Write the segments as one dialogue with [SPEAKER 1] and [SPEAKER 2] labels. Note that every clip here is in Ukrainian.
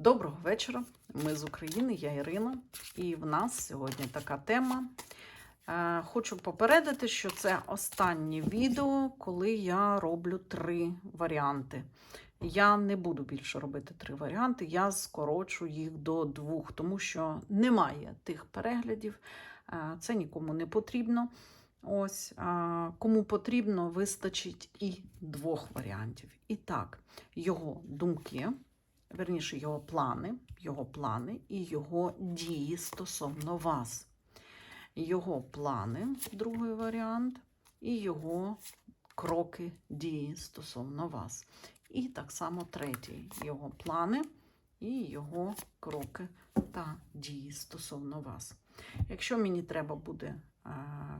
[SPEAKER 1] Доброго вечора. Ми з України, я Ірина, і в нас сьогодні така тема. Е, Хочу попередити, що це останнє відео, коли я роблю три варіанти. Я не буду більше робити три варіанти, я скорочу їх до двох, тому що немає тих переглядів, е, це нікому не потрібно. Ось, кому потрібно, вистачить і двох варіантів. І так, його думки, верніше, його плани, його плани і його дії стосовно вас. Його плани, другий варіант, і його кроки дії стосовно вас. І так само третій його плани і його кроки та дії стосовно вас. Якщо мені треба буде е,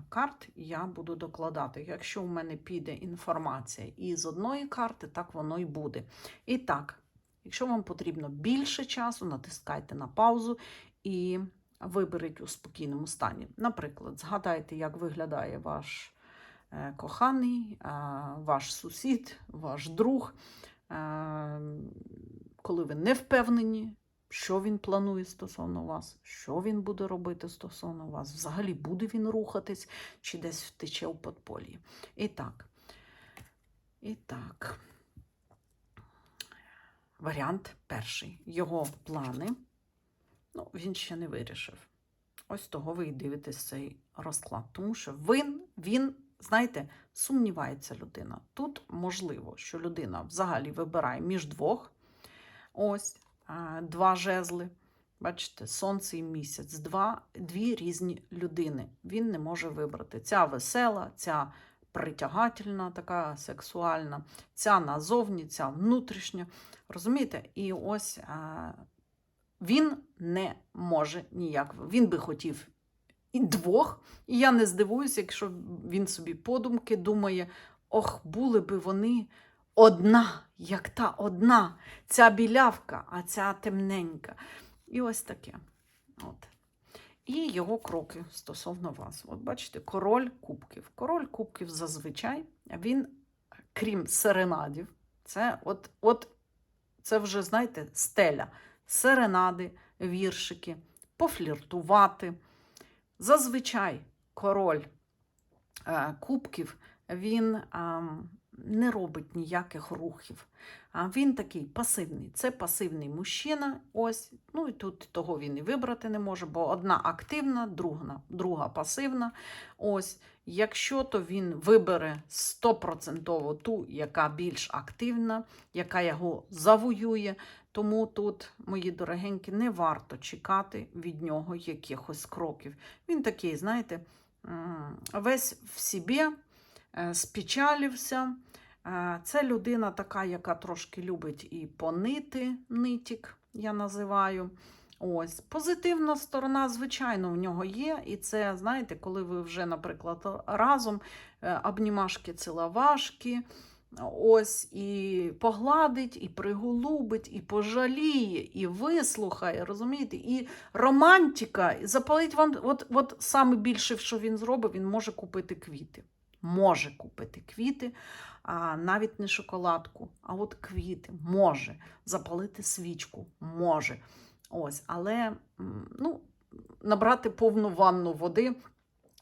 [SPEAKER 1] карт, я буду докладати. Якщо в мене піде інформація із одної карти, так воно і буде. І так, якщо вам потрібно більше часу, натискайте на паузу і виберіть у спокійному стані. Наприклад, згадайте, як виглядає ваш е, коханий, е, ваш сусід, ваш друг, е, коли ви не впевнені, що він планує стосовно вас, що він буде робити стосовно вас, взагалі буде він рухатись чи десь втече у подполі. І так. І так. Варіант перший. Його плани. Ну, він ще не вирішив. Ось того ви і дивитесь цей розклад. Тому що він, він, знаєте, сумнівається людина. Тут можливо, що людина взагалі вибирає між двох. Ось два жезли. Бачите, сонце і місяць, два, дві різні людини. Він не може вибрати. Ця весела, ця притягательна, така сексуальна, ця назовні, ця внутрішня. Розумієте? І ось а, він не може ніяк. Він би хотів і двох. І я не здивуюся, якщо він собі подумки думає: ох, були би вони одна, як та одна, ця білявка, а ця темненька. І ось таке. От. І його кроки стосовно вас. От бачите, король кубків. Король кубків зазвичай він, крім серенадів, це от, от це вже, знаєте, стеля. Серенади, віршики, пофліртувати. Зазвичай король е, кубків він не робить ніяких рухів. А він такий пасивний. Це пасивний мужчина. Ось, ну і тут того він і вибрати не може, бо одна активна, друга, друга пасивна. Ось, якщо то він вибере 100% ту, яка більш активна, яка його завоює. Тому тут, мої дорогенькі, не варто чекати від нього якихось кроків. Він такий, знаєте, весь в собі е, спечалився. Е, Це людина така, яка трошки любить і понити нитік, я називаю. Ось позитивна сторона, звичайно, в нього є. І це, знаєте, коли ви вже, наприклад, разом е, обнімашки, ціловашки, ось і погладить, і приголубить, і пожаліє, і вислухає, розумієте, і романтика, і запалить вам. От, от саме більше, що він зробить, він може купити квіти. Може купити квіти, а навіть не шоколадку, а от квіти може запалити свічку, може. Ось, але ну, набрати повну ванну води,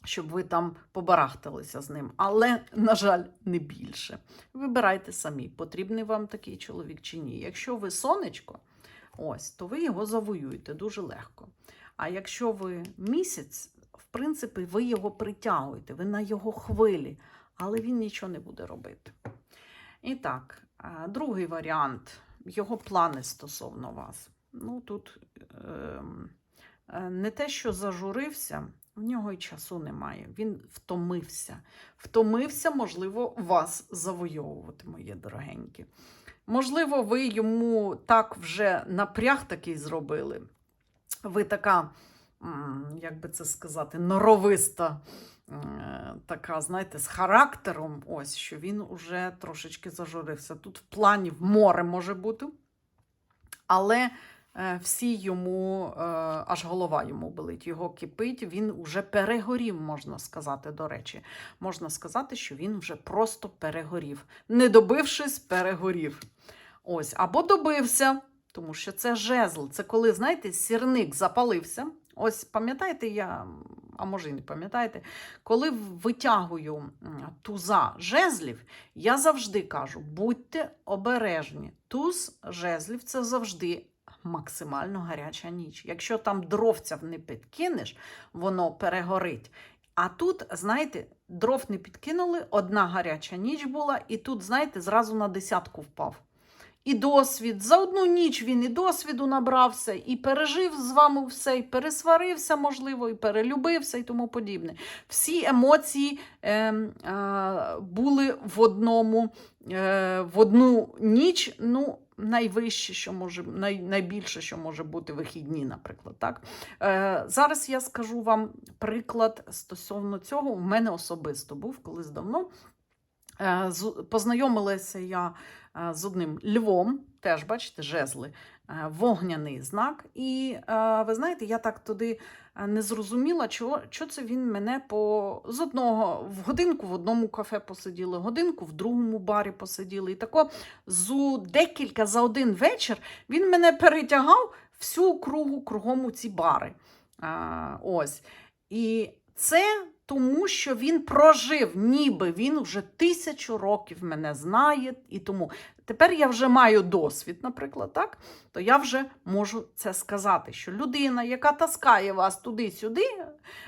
[SPEAKER 1] щоб ви там побарахталися з ним. Але, на жаль, не більше. Вибирайте самі, потрібний вам такий чоловік чи ні. Якщо ви сонечко, ось, то ви його завоюєте дуже легко. А якщо ви місяць, принципі, ви його притягуєте, ви на його хвилі, але він нічого не буде робити. І так, другий варіант його плани стосовно вас. Ну, тут ем, е, не те, що зажурився, в нього й часу немає. Він втомився. Втомився, можливо, вас завойовувати, мої дорогенькі. Можливо, ви йому так вже напряг такий зробили. Ви така, як би це сказати, норовиста, е, така, знаєте, з характером, ось, що він уже трошечки зажурився. Тут в плані море може бути, але е, всі йому, е, аж голова йому болить, його кипить, він уже перегорів, можна сказати, до речі. Можна сказати, що він вже просто перегорів. Не добившись, перегорів. Ось, або добився, Тому що це жезл. Це коли, знаєте, сірник запалився. Ось пам'ятаєте, я, а може і не пам'ятаєте, коли витягую туза жезлів, я завжди кажу: будьте обережні. Туз жезлів це завжди максимально гаряча ніч. Якщо там дровця не підкинеш, воно перегорить. А тут, знаєте, дров не підкинули, одна гаряча ніч була, і тут, знаєте, зразу на десятку впав. І досвід. За одну ніч він і досвіду набрався, і пережив з вами все, і пересварився, можливо, і перелюбився, і тому подібне. Всі емоції е, е, були в одному, е, в одну ніч. Ну, найвище, що може, най, найбільше, що може бути вихідні, наприклад. Так? Е, зараз я скажу вам приклад стосовно цього. У мене особисто був колись давно. Е, Познайомилася я з одним львом, теж, бачите, жезли, вогняний знак. І ви знаєте, я так туди не зрозуміла, чого, чого це він мене по з одного в годинку в одному кафе посиділи, годинку в другому барі посиділи. І тако зу декілька за один вечір він мене перетягав всю кругу кругом у ці бари. А, ось. І це тому, що він прожив, ніби він вже тисячу років мене знає. І тому тепер я вже маю досвід, наприклад, так? то я вже можу це сказати, що людина, яка таскає вас туди-сюди,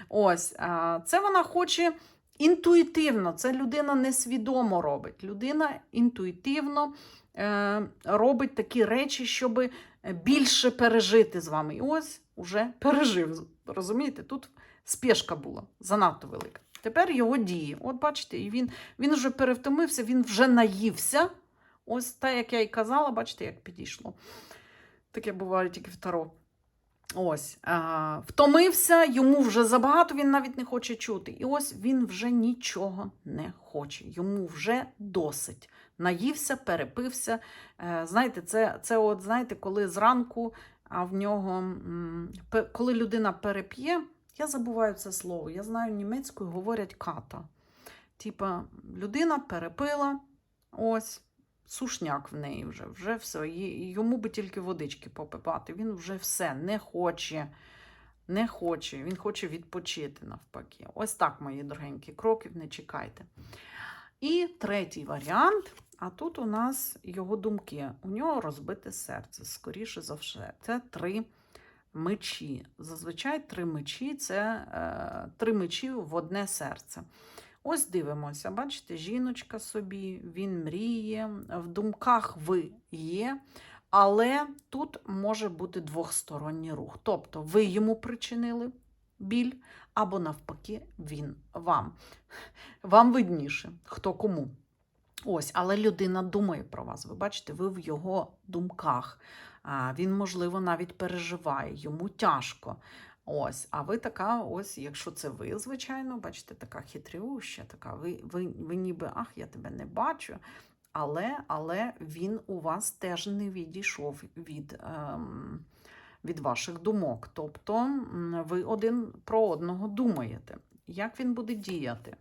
[SPEAKER 1] ось, це вона хоче. Інтуїтивно, це людина несвідомо робить. Людина інтуїтивно е, робить такі речі, щоб більше пережити з вами. І ось уже пережив. Розумієте, тут спешка була занадто велика. Тепер його дії. От бачите, і він, він вже перевтомився, він вже наївся. Ось так, як я і казала, бачите, як підійшло. Таке буває тільки в Таро. Ось, а, втомився, йому вже забагато, він навіть не хоче чути. І ось він вже нічого не хоче. Йому вже досить. Наївся, перепився. Е, знаєте, це, це от, знаєте, коли зранку, а в нього, коли людина переп'є, я забуваю це слово. Я знаю німецькою говорять ката. Типа, людина перепила, ось, сушняк в неї вже, вже все. Йому би тільки водички попивати. Він вже все не хоче. Не хоче, він хоче відпочити навпаки. Ось так, мої дорогенькі, кроків не чекайте. І третій варіант. А тут у нас його думки. У нього розбите серце, скоріше за все. Це три мечі. Зазвичай три мечі це е, три мечі в одне серце. Ось дивимося, бачите, жіночка собі, він мріє, в думках ви є, але тут може бути двохсторонній рух. Тобто ви йому причинили біль, або навпаки, він вам. Вам видніше, хто кому. Ось, але людина думає про вас. Ви бачите, ви в його думках. Він, можливо, навіть переживає, йому тяжко. Ось, а ви така, ось, якщо це ви, звичайно, бачите, така хитрюща, така, ви, ви, ви ніби, ах, я тебе не бачу. Але, але він у вас теж не відійшов від, ем, від ваших думок. Тобто ви один про одного думаєте. Як він буде діяти?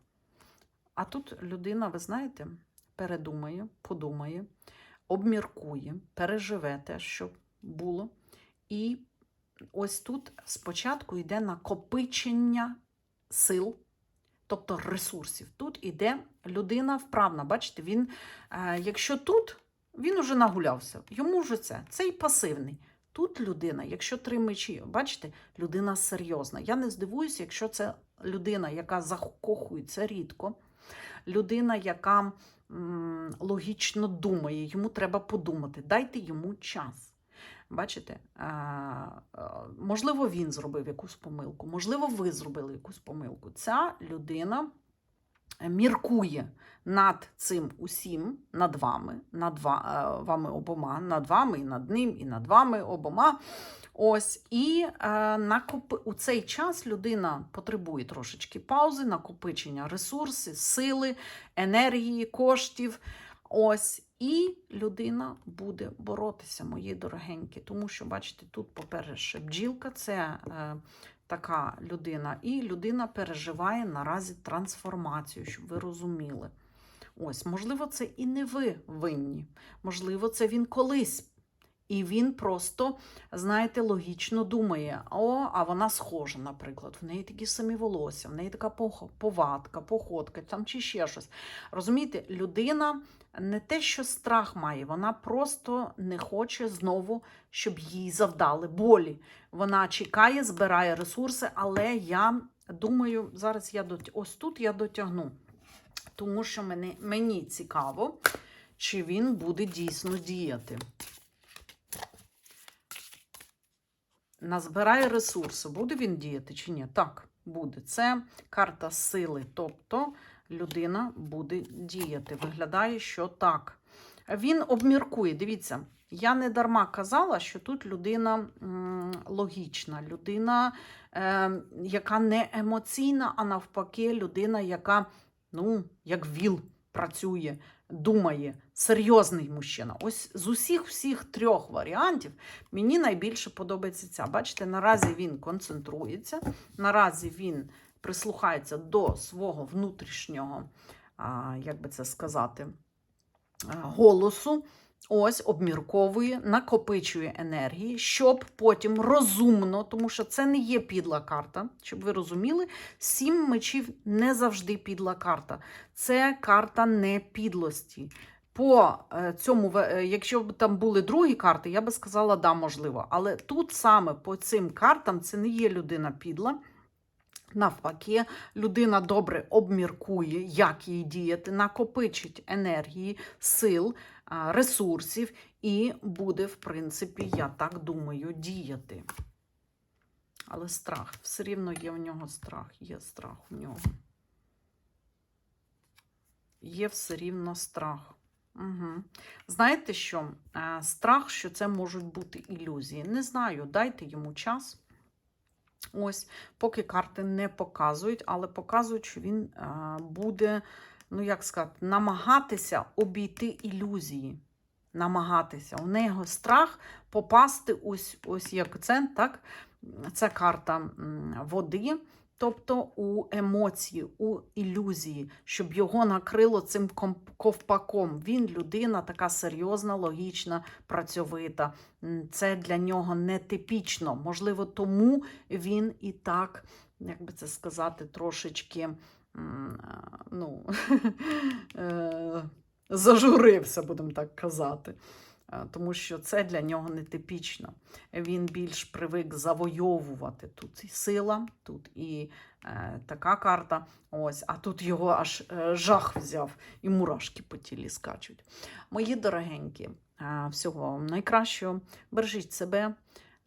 [SPEAKER 1] А тут людина, ви знаєте, передумає, подумає, обміркує, переживе те, що було. І ось тут спочатку йде накопичення сил, тобто ресурсів. Тут іде людина вправна. Бачите, він, е, якщо тут, він уже нагулявся, йому вже це, цей пасивний. Тут людина, якщо три мечі, бачите, людина серйозна. Я не здивуюся, якщо це людина, яка закохується рідко, людина, яка логічно думає, йому треба подумати. Дайте йому час. Бачите, можливо, він зробив якусь помилку, можливо, ви зробили якусь помилку. Ця людина міркує над цим усім, над вами, над е, вами обома, над вами і над ним, і над вами обома. Ось, і е, накопи... у цей час людина потребує трошечки паузи, накопичення ресурсів, сили, енергії, коштів. Ось, і людина буде боротися, мої дорогенькі. Тому що, бачите, тут, по-перше, бджілка це е, така людина, і людина переживає наразі трансформацію, щоб ви розуміли. Ось, можливо, це і не ви винні. Можливо, це він колись І він просто, знаєте, логічно думає: о, а вона схожа, наприклад, в неї такі самі волосся, в неї така повадка, походка, там чи ще щось. Розумієте, людина не те, що страх має, вона просто не хоче знову, щоб їй завдали болі. Вона чекає, збирає ресурси, але я думаю, зараз я дот... ось тут я дотягну, тому що мені, мені цікаво, чи він буде дійсно діяти. Назбирає ресурси. Буде він діяти чи ні? Так, буде. Це карта сили. Тобто людина буде діяти. Виглядає, що так. Він обміркує. Дивіться, я не дарма казала, що тут людина логічна, людина, е, яка не емоційна, а навпаки, людина, яка, ну, як віл працює, думає, серйозний мужчина. Ось з усіх всіх трьох варіантів мені найбільше подобається ця. Бачите, наразі він концентрується, наразі він прислухається до свого внутрішнього, як би це сказати, голосу. Ось обмірковує, накопичує енергії, щоб потім розумно, тому що це не є підла карта, щоб ви розуміли, сім мечів не завжди підла карта. Це карта не підлості. По е, цьому, е, якщо б там були другі карти, я би сказала, да, можливо. Але тут саме по цим картам це не є людина підла. Навпаки, людина добре обміркує, як їй діяти, накопичить енергії, сил, ресурсів і буде, в принципі, я так думаю, діяти. Але страх, все рівно є в нього страх, є страх у нього. Є все рівно страх. Угу. Знаєте що? Е, Страх, що це можуть бути ілюзії. Не знаю, дайте йому час. Ось, поки карти не показують, але показують, що він е, буде, ну як сказати, намагатися обійти ілюзії. Намагатися. У нього страх попасти ось, ось як акцент, так? Це карта води, тобто у емоції, у ілюзії, щоб його накрило цим ковпаком. Він людина така серйозна, логічна, працьовита. Це для нього нетипічно. Можливо, тому він і так, як би це сказати, трошечки. А, Ну, е, зажурився, будемо так казати. Е, Тому що це для нього нетипічно. Він більш привик завойовувати. Тут і сила, тут і е, така карта. Ось, а тут його аж е, жах взяв, і мурашки по тілі скачуть. Мої дорогенькі, е, всього вам найкращого. Бережіть себе.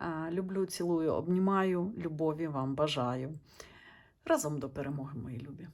[SPEAKER 1] Е, люблю, цілую, обнімаю, любові вам бажаю. Разом до перемоги, мої любі.